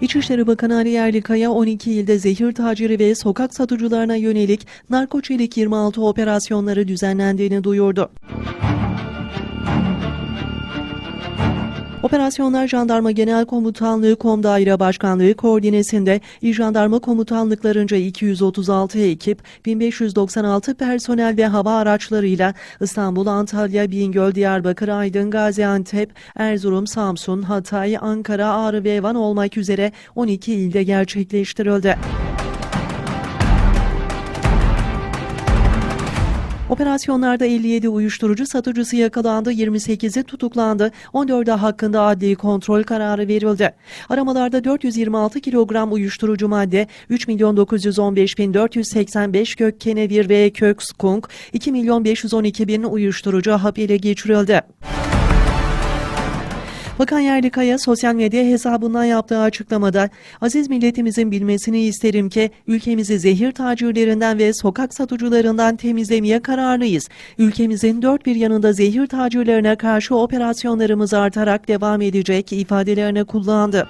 İçişleri Bakanı Ali Yerlikaya 12 ilde zehir taciri ve sokak satıcılarına yönelik narkoçelik 26 operasyonları düzenlendiğini duyurdu. Operasyonlar Jandarma Genel Komutanlığı Kom Daire Başkanlığı koordinesinde İl Jandarma Komutanlıklarınca 236 ekip, 1596 personel ve hava araçlarıyla İstanbul, Antalya, Bingöl, Diyarbakır, Aydın, Gaziantep, Erzurum, Samsun, Hatay, Ankara, Ağrı ve Van olmak üzere 12 ilde gerçekleştirildi. Operasyonlarda 57 uyuşturucu satıcısı yakalandı, 28'i tutuklandı, 14'ü hakkında adli kontrol kararı verildi. Aramalarda 426 kilogram uyuşturucu madde, 3 milyon 915 bin 485 kök kenevir ve kök skunk, 2 milyon 512 bin uyuşturucu hap ile geçirildi. Bakan Yerlikaya sosyal medya hesabından yaptığı açıklamada aziz milletimizin bilmesini isterim ki ülkemizi zehir tacirlerinden ve sokak satıcılarından temizlemeye kararlıyız. Ülkemizin dört bir yanında zehir tacirlerine karşı operasyonlarımız artarak devam edecek ifadelerini kullandı.